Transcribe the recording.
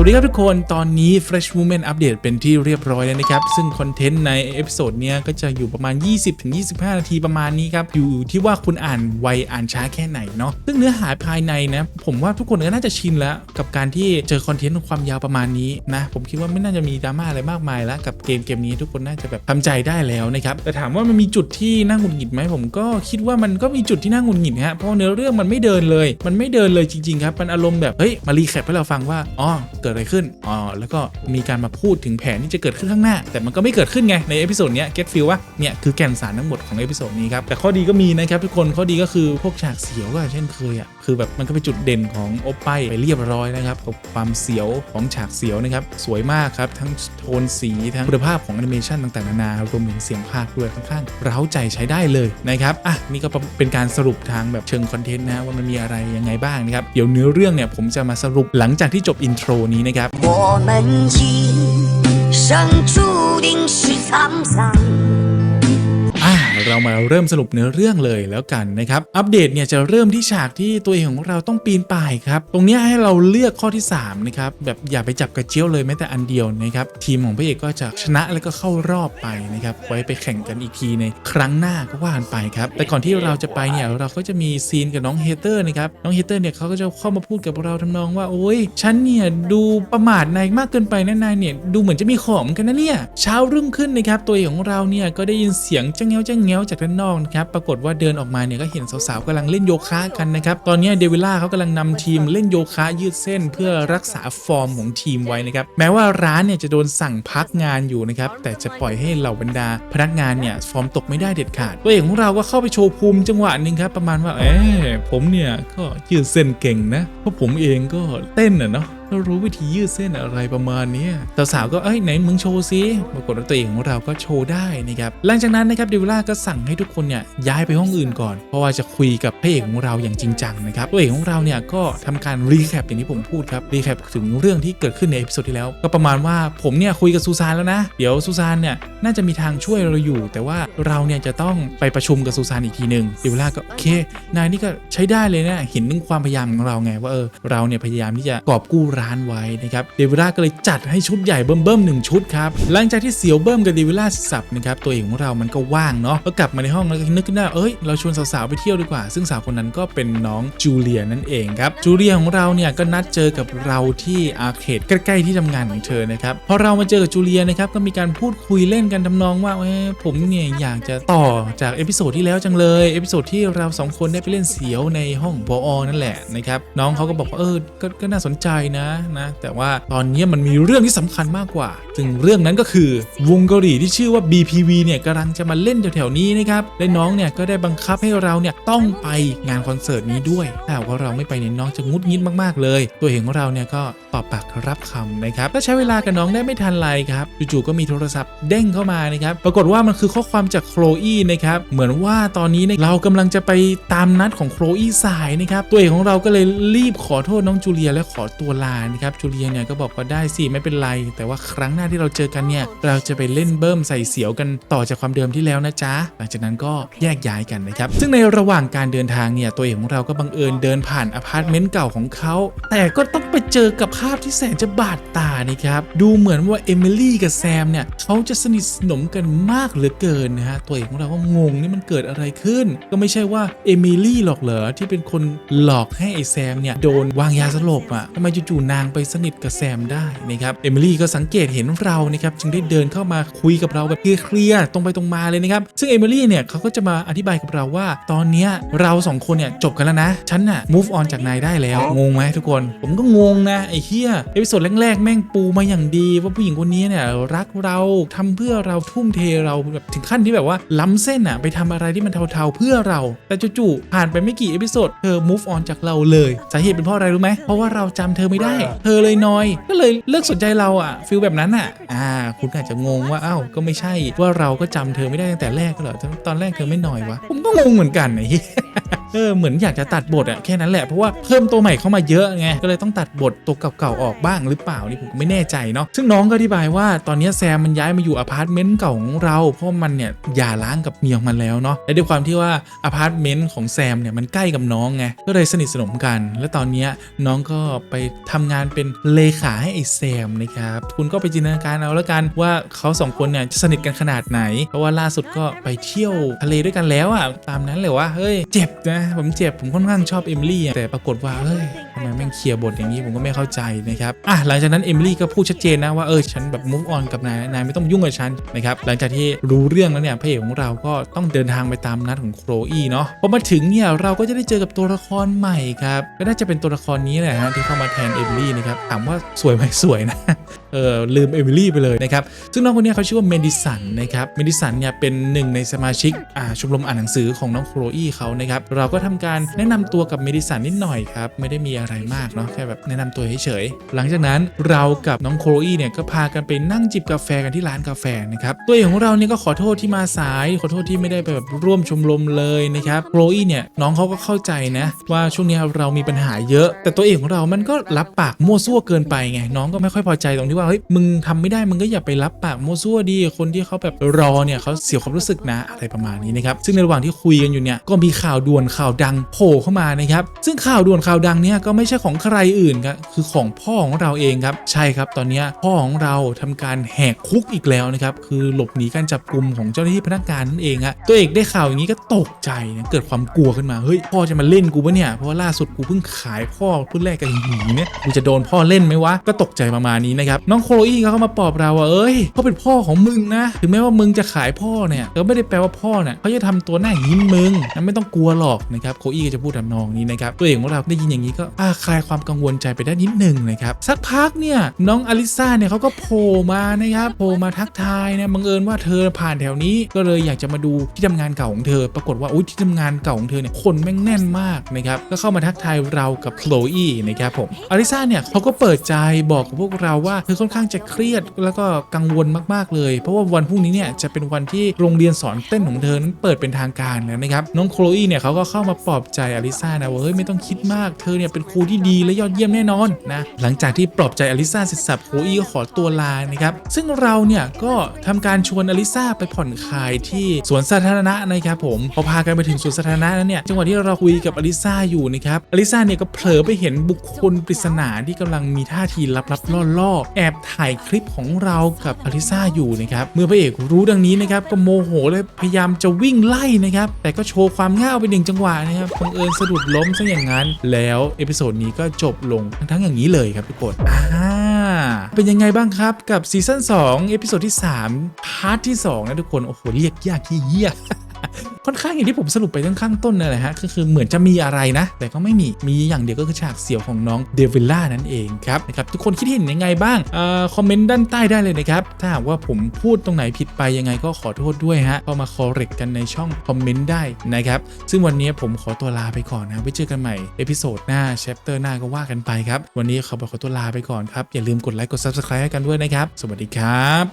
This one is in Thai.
สวัสดีครับทุกคนตอนนี้ Fresh Movement อัปเดตเป็นที่เรียบร้อยแล้วนะครับ ซึ่งคอนเทนต์ในเอพิโซดเนี้ยก็จะอยู่ประมาณ 20-25 นาทีประมาณนี้ครับ อยู่ที่ว่าคุณอ่านไวอ่านช้าแค่ไหนเนาะซึ่งเนื้อหาภายในนะ ผมว่าทุกคนก็น่าจะชินแล้ว กับการที่เจอคอนเทนต์ความยาวประมาณนี้นะ ผมคิดว่าไม่น่าจะมีดราม่าอะไรมากมายแล้ว กับเกมเกมนี้ทุกคนน่าจะแบบทำใจได้แล้วนะครับแต่ถามว่ามันมีจุดที่น่าหงุดหงิดไหมผมก็คิดว่ามันก็มีจุดที่น่าหงุดหงิดฮะเพราะเนื้อเรื่องมันไม่เดินเลย มันไม่เดินเลยจริงๆครับมันอารมณ์แบบเฮ้ยมารีแคปให้เราฟังว่าอ๋อเกิดอะไรขึ้นอ๋อแล้วก็มีการมาพูดถึงแผนที่จะเกิดขึ้นข้างหน้า แต่มันก็ไม่เกิดขึ้นไงในเอพิโซดเนี้ย get feel ว่าเนี่ยคือแก่นสารทั้งหมดของเอพิโซดนี้ครับแต่ข้อดีก็มีนะครับทุกคนข้อดีก็คือพวกฉากเสียวก็เช่นเคยอะคือแบบมันก็เป็นจุดเด่นของโอปไปไปเรียบร้อยนะครับกับความเสียวของฉากเสียวนะครับสวยมากครับทั้งโทนสีทั้งคุณภาพของแอนิเมชันต่างๆนานารวมถึงเสียงภาคด้วยค่อนข้างเร้าใจใช้ได้เลยนะครับอะนี่ก็เป็นการสรุปทางแบบเชิงคอนเทนต์นะว่ามันมีอะไรยังไงบ้างนะครับเดี๋ยวเนื้อเรื่องเนี่ยผมจะมาสรุปหลังจากที่จบอินโทรนี้นะครับ เรามาเริ่มสรุปเนื้อเรื่องเลยแล้วกันนะครับ อัปเดตเนี่ยจะเริ่มที่ฉากที่ตัวเองของเราต้องปีนป่ายครับ ตรงนี้ให้เราเลือกข้อที่3นะครับแบบอย่าไปจับกระเจียวเลยแม้แต่อันเดียวนะครับทีมของพระเอกก็จะชนะแล้วก็เข้ารอบไปนะครับไว้ไปแข่งกันอีกทีในครั้งหน้าก็ว่ากันไปครับแต่ก่อนที่เราจะไปเนี่ยเราก็จะมีซีนกับน้องเฮเตอร์นะครับน้องเฮเตอร์เนี่ยเขาก็จะเข้ามาพูดกับเราทำนองว่าโอ้ยฉันเนี่ยดูประมาทนายมากเกินไปนะนายเนี่ยดูเหมือนจะมีของกันนะเนี่ยเช้ารุ่งขึ้นนะครับตัวเอกของเราเนี่ยก็ได้ยินเสียงจ้งเงี้ยวจ้งเงี้ยวจากด้านนอกนะครับปรากฏว่าเดินออกมาเนี่ยก็เห็นสาวๆกำลังเล่นโยคะกันนะครับตอนนี้เดวิล่าเขากำลังนำทีมเล่นโยคะยืดเส้น เพื่อรักษาฟอร์มของทีมไว้นะครับแม้ว่าร้านเนี่ยจะโดนสั่งพักงานอยู่นะครับแต่จะปล่อยให้เหล่าบรรดา พนักงานเนี่ยฟอร์มตกไม่ได้เด็ดขาดตัวเอกของเราก็เข้าไปโชว์ภูมิจังหวะหนึ่งครับประมาณว่าเอ๊ผมเนี่ยก็ยืดเส้นเก่งนะเพราะผมเองก็เต้นอะเนาะ รู้วิธียืดเส้นอะไรประมาณนี้สาวๆก็เอ้ยไหนมึงโชว์ซิปรากฏว่าตัวเองของเราก็โชว์ได้นะครับหลังจากนั้นนะครับเดวิล่าก็สั่งให้ทุกคนเนี่ยย้ายไปห้องอื่นก่อน เพราะว่าจะคุยกับพระเอกของเราอย่างจริงจังนะครับตัวเอกของเราเนี่ยก็ทำการรีแคปอย่างที่ผมพูดครับรีแคปถึงเรื่องที่เกิดขึ้นในเอพิโซดที่แล้วก็ประมาณว่าผมเนี่ยคุยกับซูซานแล้วนะ เดี๋ยวซูซานเนี่ยน่าจะมีทางช่วยเราอยู่ แต่ว่าเราเนี่ยจะต้องไปประชุมกับซูซานอีกทีหนึ่งเดวิล่าก็โอเคนายนี่ก็ใช้ได้เลยนะเห็นถึงความพยายามของเราไงว่าเออเราเนี่ยพยายามที่จะกอบกู้ร้านไว้นะครับเดวิล่าก็เลยจัดให้ชุดใหญ่เบิ่มๆหนึ่งชุดครับหลังจากที่เสียวเบิ่มกับเดวิล่าสับนะครับตัวเอกของเรามันก็ว่างเนาะก็กลับมาในห้องแล้วก็นึกขึ้นได้เอ้ยเราชวนสาวๆไปเที่ยวดีกว่า ซึ่งสาวคนนั้นก็เป็นน้องจูเลียนั่นเองครับจูเลียของเราเนี่ยก็นัดเจอกับเราที่อาร์เคดใกล้ๆที่ทำงานของเธอนะครับพอเรามาเจอกับจูเลียนะครับก็มีการพูดคุยเล่นกันทำนองว่าเอ้ยผมเนี่ยอยากจะต่อจากเอพิโซดที่แล้วจังเลยเอพิโซดที่เราสองคนได้ไปเล่นเสียวในห้องพอนั่นแหละนะครับน้องเขาก็บอกว่าเออก็น่าสนใจนะนะ แต่ว่าตอนนี้มันมีเรื่องที่สำคัญมากกว่าซึ่งเรื่องนั้นก็คือวงเกาหลีที่ชื่อว่า BPV เนี่ยกำลังจะมาเล่นแถวๆนี้นะครับและน้องเนี่ยก็ได้บังคับให้เราเนี่ยต้องไปงานคอนเสิร์ตนี้ด้วยถ้าหากว่าเราไม่ไปเนี่ยน้องจะงุดงิดมากๆเลย ตัวเองของเราเนี่ยก็ตอบปากรับคำนะครับและใช้เวลากับน้องได้ไม่ทันไรครับจู่ๆก็มีโทรศัพท์เด้งเข้ามานะครับปรากฏว่ามันคือข้อความจากโคลอีนะครับเหมือนว่าตอนนี้เนี่ยเรากำลังจะไปตามนัดของโคลอีสายนะครับตัวเอกของเราก็เลยรีบขอโทษน้องจูเลียและขอตัวลานะครับจูเลียเนี่ยก็บอกว่าได้สิไม่เป็นไร แต่ว่าครั้งหน้าที่เราเจอกันเนี่ยเราจะไปเล่นเบิ้มใส่เสียวกันต่อจากความเดิมที่แล้วนะจ๊ะหลังจากนั้นก็แยกย้ายกันนะครับซึ่งในระหว่างการเดินทางเนี่ยตัวเอกของเราก็บังเอิญเดินผ่านอพาร์ตเมนต์เก่าของเขาแต่ก็ต้องไปเจอกับภาพที่แสนจะบาดตานะครับดูเหมือนว่าเอมิลี่กับแซมเนี่ยเขาจะสนิทสนมกันมากเหลือเกินนะฮะตัวเอกของเราก็งงนี่มันเกิดอะไรขึ้น ก็ไม่ใช่ว่าเอมิลี่หรอกเหรอที่เป็นคนหลอกให้ไอ้แซมเนี่ยโดนวางยาสลบอะทำไมจู่ๆนางไปสนิทกับแซมได้นะครับเอมิลี่ก็สังเกตเห็นเรานะครับจึงได้เดินเข้ามาคุยกับเราแบบเคลียร์ๆตรงไปตรงมาเลยนะครับซึ่งเอมิลี่เนี่ยเขาก็จะมาอธิบายกับเราว่า ตอนเนี้ยเราสองคนเนี่ยจบกันแล้วนะฉันน่ะ move on จากนายได้แล้วงงไหมทุกคน ผมก็งงนะไอ้เฮียเอพิโซดแรกๆ แม่งปูมาอย่างดี ว่าผู้หญิงคนนี้เนี่ยรักเราทำเพื่อเราทุ่มเทเราแบบถึงขั้นที่แบบว่าล้ำเส้นอะไปทำอะไรที่มันเทาๆเพื่อเรา แต่จู่ๆผ่านไปไม่กี่เอพิโซดเธอ move on จากเราเลยสาเหตุเป็นเพราะอะไรรู้ไหมเพราะว่าเราจำเธอไม่ได้ เธอเลยนอย ก็เลยเลิกสนใจเราอะฟิลแบบนั้นอะอ่า คุณอาจจะงงว่าอ้าวก็ไม่ใช่ว่าเราก็จำเธอไม่ได้ตั้งแต่แรกก็เหรอตอนแรกเธอไม่นอยวะผมก็งงเหมือนกันไอ้ เหี้ยเออเหมือนอยากจะตัดบทอะแค่นั้นแหละเพราะว่าเพิ่มตัวใหม่เข้ามาเยอะไงก็เลยต้องตัดบทตัวเก่าๆออกบ้างหรือเปล่านี่ผมไม่แน่ใจเนาะซึ่งน้องก็อธิบายว่าตอนนี้แซมมันย้ายมาอยู่อพาร์ตเมนต์เก่าของเราเพราะมันเนี่ยหย่าร้างกับเมียของมันแล้วเนาะและด้วยความที่ว่าอพาร์ตเมนต์ของแซมเนี่ยมันใกล้กับน้องไงก็เลยสนิทสนมกัน และตอนเนี้ยน้องก็ไปทำงานเป็นเลขาให้ไอ้แซมนะครับคุณก็ไปจินตนาการเอาแล้วกันว่าเขาสองคนเนี่ยจะสนิทกันขนาดไหน เพราะว่าล่าสุดก็ไปเที่ยวทะเลด้วยกันแล้วอะตามนั้นเลยว่าเฮ้ยเจ็บนะผมเจ็บผมค่อนข้างชอบเอมิลี่แต่ปรากฏว่าเฮ้ยทำไมแม่งเคลียร์บทอย่างนี้ผมก็ไม่เข้าใจนะครับอะหลังจากนั้นเอมิลี่ก็พูดชัดเจนนะว่าเออฉันแบบ move on กับนายนายไม่ต้องยุ่งกับฉันนะครับหลังจากที่รู้เรื่องแล้วเนี่ยพระเอกของเราก็ต้องเดินทางไปตามนัดของโครอีเนาะพอมาถึงเนี่ยเราก็จะได้เจอกับตัวละครใหม่ครับก็น่าจะเป็นตัวละครนี้แหละฮะที่เข้ามาแทนเอมิลี่นะครับถามว่าสวยไหมสวยนะเออลืมเอมิลี่ไปเลยนะครับ ซึ่งน้องคนนี้เขาชื่อว่าเมดิสันนะครับ เมดิสันเนี่ยเป็นหนึ่งในสมาชิกอ่าชมรมอ่านหนังสือของน้องโครอี้เขานะครับ เราก็ทำการแนะนำตัวกับเมดิสันนิดหน่อยครับ ไม่ได้มีอะไรมากเนาะ แค่แบบแนะนำตัวเฉยๆ หลังจากนั้นเรากับน้องโครอี้เนี่ยก็พากันไปนั่งจิบกาแฟกันที่ร้านกาแฟนะครับ ตัวเองของเราเนี่ยก็ขอโทษที่มาสาย ขอโทษที่ไม่ได้ไปแบบร่วมชมรมเลยนะครับ โครอี้เนี่ยน้องเขาก็เข้าใจนะว่าช่วงนี้เรามีปัญหาเยอะ แต่ตัวเองของเรามันก็รับปากมั่วซั่วเกินไปไง น้องก็ไม่ค่อยพอใจตรงที่ว่าเฮ้ยมึงทำไม่ได้มึงก็อย่าไปรับปากโมซั่วดีคนที่เขาแบบรอเนี่ยเขาเสียความรู้สึกนะอะไรประมาณนี้นะครับซึ่งในระหว่างที่คุยกันอยู่เนี่ยก็มีข่าวด่วนข่าวดังโผล่เข้ามานะครับซึ่งข่าวด่วนข่าวดังเนี่ยก็ไม่ใช่ของใครอื่นครับคือของพ่อของเราเองครับใช่ครับตอนนี้พ่อของเราทำการแหกคุกอีกแล้วนะครับคือหลบหนีการจับกลุ่มของเจ้าหน้าที่พนักงานนั่นเองฮะตัวเอกได้ข่าวอย่างนี้ก็ตกใจนะเกิดความกลัวขึ้นมาเฮ้ยพ่อจะมาเล่นกูปะเนี่ยเพราะว่าล่าสุดกูเพิ่งขายพ่อเพิ่งแลกกับหีเนี่ยกูจะโดนพ่อเล่นไหมวะก็ตกใจประมาณนี้นะครับน้องโคลอี้เขามาปลอบเราว่าเอ้ยเขาเป็นพ่อของมึงนะ ถึงแม้ว่ามึงจะขายพ่อเนี่ยก็ไม่ได้แปลว่าพ่อเนี่ยเขาจะทำตัวหน้ายิ้มมึงนะไม่ต้องกลัวหรอกนะครับโคอี้ก็จะพูดทำนองนี้นะครับตัวเอกของเราได้ยินอย่างนี้ก็อาคลายความกังวลใจไปได้นิดหนึ่งนะครับสักพักเนี่ยน้องอลิซ่าเนี่ยเขาก็โผล่มานะครับโผล่มาทักทายนะบังเอิญว่าเธอผ่านแถวนี้ก็เลยอยากจะมาดูที่ทำงานเก่าของเธอ ปรากฏว่าอุ้ยที่ทำงานเก่าของเธอเนี่ยคนแม่งแน่นมากนะครับก็เข้ามาทักทายเรากับโคลอี้นะครับผมอลิซ่าเนี่ยเขาก็เปิดใจบอกกับพวกเราว่าเธอค่อนข้างจะเครียดแล้วก็กังวลมากๆเลย เพราะว่าวันพรุ่งนี้เนี่ยจะเป็นวันที่โรงเรียนสอนเต้นของเธอนั้นเปิดเป็นทางการแล้วนะครับน้องโคลอี้เนี่ยเขาก็เข้ามาปลอบใจอลิซ่านะว่าเฮ้ยไม่ต้องคิดมากเธอเนี่ยเป็นครูที่ดีและยอดเยี่ยมแน่นอนนะหลังจากที่ปลอบใจอลิซ่าเสร็จสับโคลอี้ก็ขอตัวลานะครับซึ่งเราเนี่ยก็ทำการชวนอลิซ่าไปผ่อนคลายที่สวนสาธารณะนะครับผมพอพากันไปถึงสวนสาธารณะนั้นเนี่ยจังหวะที่เราคุยกับอลิซ่าอยู่นะครับอลิซ่าเนี่ยก็เผลอไปเห็นบุคคลปริศนาที่กำลังมีท่าทีลับๆล่อๆแอบถ่ายคลิปของเรากับอลิซาอยู่นะครับเมื่อพระเอกรู้ดังนี้นะครับก็โมโหเลยพยายามจะวิ่งไล่นะครับแต่ก็โชว์ความง่าวไปหนึ่งจังหวะนะครับบังเอิญสะดุดล้มซะอย่างนั้น แล้วเอพิโซดนี้ก็จบลงทั้งอย่างนี้เลยครับทุกคนอ่าเป็นยังไงบ้างครับกับซีซั่น2เอพิโซดที่3พาร์ทที่2นะทุกคนโอ้โหเรียกยากที่เหี้ย ค่อนข้างอย่างที่ผมสรุปไปตั้งข้างต้นนั่นแหละฮะก็คือเหมือนจะมีอะไรนะ แต่ก็ไม่มีมีอย่างเดียวก็คือฉากเสียวของน้องเดวิลล่านั่นเองครับนะครับทุกคนคิดเห็นยังไงบ้างเอ่อคอมเมนต์ด้านใต้ได้เลยนะครับ ถ้าหากว่าผมพูดตรงไหนผิดไปยังไงก็ขอโทษด้วยฮะก็มาคอเรกกันในช่องคอมเมนต์ได้นะครับซึ่งวันนี้ผมขอตัวลาไปก่อนนะไว้เจอกันใหม่เอพิโซดหน้าแชปเตอร์หน้าก็ว่ากันไปครับวันนี้ขอขอตัวลาไปก่อนครับอย่าลืมกดไลค์กด Subscribe ให้กันด้วยนะครับ สวัสดีครับ